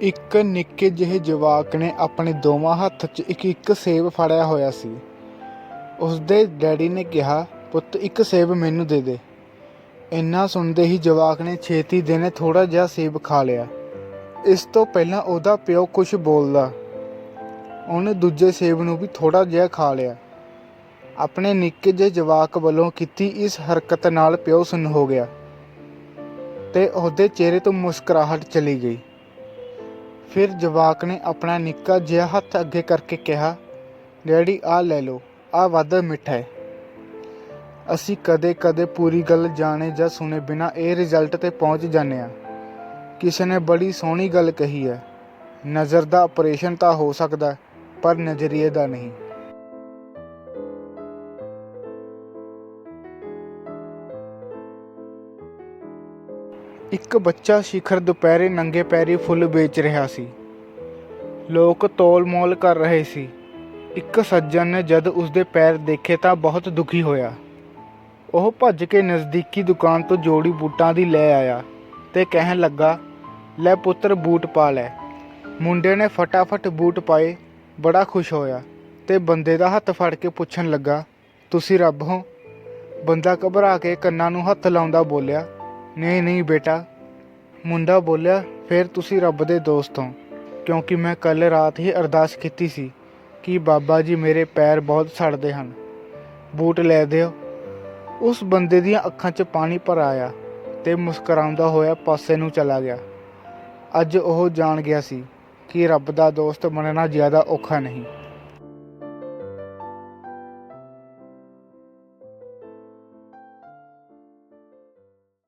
ਇੱਕ ਨਿੱਕੇ ਜਿਹੇ ਜਵਾਕ ਨੇ ਆਪਣੇ ਦੋਵਾਂ ਹੱਥ 'ਚ ਇੱਕ ਇੱਕ ਸੇਬ ਫੜਿਆ ਹੋਇਆ ਸੀ। ਉਸਦੇ ਡੈਡੀ ਨੇ ਕਿਹਾ, ਪੁੱਤ, ਇੱਕ ਸੇਬ ਮੈਨੂੰ ਦੇ ਦੇ। ਇੰਨਾ ਸੁਣਦੇ ਹੀ ਜਵਾਕ ਨੇ ਛੇਤੀ ਦੇ ਨੇ ਥੋੜਾ ਜਿਹਾ ਸੇਬ ਖਾ ਲਿਆ। ਇਸ ਤੋਂ ਪਹਿਲਾਂ ਉਹਦਾ ਪਿਓ ਕੁਝ ਬੋਲਦਾ। ਉਹਨੇ ਦੂਜੇ ਸੇਬ ਨੂੰ ਵੀ ਥੋੜਾ ਜਿਹਾ ਖਾ ਲਿਆ। ਆਪਣੇ ਨਿੱਕੇ ਜਿਹੇ ਜਵਾਕ ਵੱਲੋਂ ਕੀਤੀ ਇਸ ਹਰਕਤ ਨਾਲ ਪਿਓ ਸੁਨ ਹੋ ਗਿਆ ਤੇ ਉਹਦੇ ਚਿਹਰੇ ਤੋਂ ਮੁਸਕਰਾਹਟ ਚਲੀ ਗਈ। ਫਿਰ ਜਵਾਕ ਨੇ ਆਪਣਾ ਨਿੱਕਾ ਜਿਹਾ ਹੱਥ ਅੱਗੇ ਕਰਕੇ ਕਿਹਾ, ਡੈਡੀ ਆ ਲੈ ਲਓ ਆ ਵੱਧ ਮਿੱਠਾ ਹੈ। ਅਸੀਂ ਕਦੇ-ਕਦੇ ਪੂਰੀ ਗੱਲ ਜਾਣੇ ਜਾਂ ਸੁਣੇ ਬਿਨਾ ਇਹ ਰਿਜ਼ਲਟ ਤੇ ਪਹੁੰਚ ਜਾਂਦੇ ਹਾਂ। ਕਿਸੇ ਨੇ ਬੜੀ ਸੋਹਣੀ ਗੱਲ ਕਹੀ ਹੈ, ਨਜ਼ਰ ਦਾ ਆਪਰੇਸ਼ਨ ਤਾਂ ਹੋ ਸਕਦਾ, ਪਰ ਨਜ਼ਰੀਏ ਦਾ ਨਹੀਂ। ਇੱਕ ਬੱਚਾ ਸ਼ਿਖਰ ਦੁਪਹਿਰੇ ਨੰਗੇ ਪੈਰੀ ਫੁੱਲ ਵੇਚ ਰਿਹਾ ਸੀ। ਲੋਕ ਤੋਲ-ਮੋਲ ਕਰ ਰਹੇ ਸੀ। ਇੱਕ ਸੱਜਣ ਨੇ ਜਦ ਉਸਦੇ ਪੈਰ ਦੇਖੇ ਤਾਂ ਬਹੁਤ ਦੁਖੀ ਹੋਇਆ। ਉਹ ਭੱਜ ਕੇ ਨਜ਼ਦੀਕੀ ਦੁਕਾਨ ਤੋਂ ਜੋੜੀ ਬੂਟਾਂ ਦੀ ਲੈ ਆਇਆ ਤੇ ਕਹਿਣ ਲੱਗਾ, ਲੈ ਪੁੱਤਰ, ਬੂਟ ਪਾ ਲੈ। ਮੁੰਡੇ ਨੇ ਫਟਾਫਟ ਬੂਟ ਪਾਏ, ਬੜਾ ਖੁਸ਼ ਹੋਇਆ ਤੇ ਬੰਦੇ ਦਾ ਹੱਥ ਫੜ ਕੇ ਪੁੱਛਣ ਲੱਗਾ, ਤੁਸੀਂ ਰੱਬ ਹੋ? ਬੰਦਾ ਘਬਰਾ ਕੇ ਕੰਨਾਂ ਨੂੰ ਹੱਥ ਲਾਉਂਦਾ ਬੋਲਿਆ ਨਹੀਂ ਨਹੀਂ ਬੇਟਾ। ਮੁੰਡਾ ਬੋਲਿਆ, ਫਿਰ ਤੁਸੀਂ ਰੱਬ ਦੇ ਦੋਸਤ ਹੋ, ਕਿਉਂਕਿ ਮੈਂ ਕੱਲ ਰਾਤ ਹੀ ਅਰਦਾਸ ਕੀਤੀ ਸੀ ਕਿ ਬਾਬਾ ਜੀ ਮੇਰੇ ਪੈਰ ਬਹੁਤ ਸੜਦੇ ਹਨ। ਬੂਟ ਲੈ ਦਿਓ। ਉਸ ਬੰਦੇ ਦੀਆਂ ਅੱਖਾਂ 'ਚ ਪਾਣੀ ਭਰ ਆਇਆ ਤੇ ਮੁਸਕਰਾਉਂਦਾ ਹੋਇਆ ਪਾਸੇ ਨੂੰ ਚਲਾ ਗਿਆ। ਅੱਜ ਉਹ ਜਾਣ ਗਿਆ ਸੀ ਕਿ ਰੱਬ ਦਾ ਦੋਸਤ ਬਣਨਾ ਜ਼ਿਆਦਾ ਔਖਾ ਨਹੀਂ।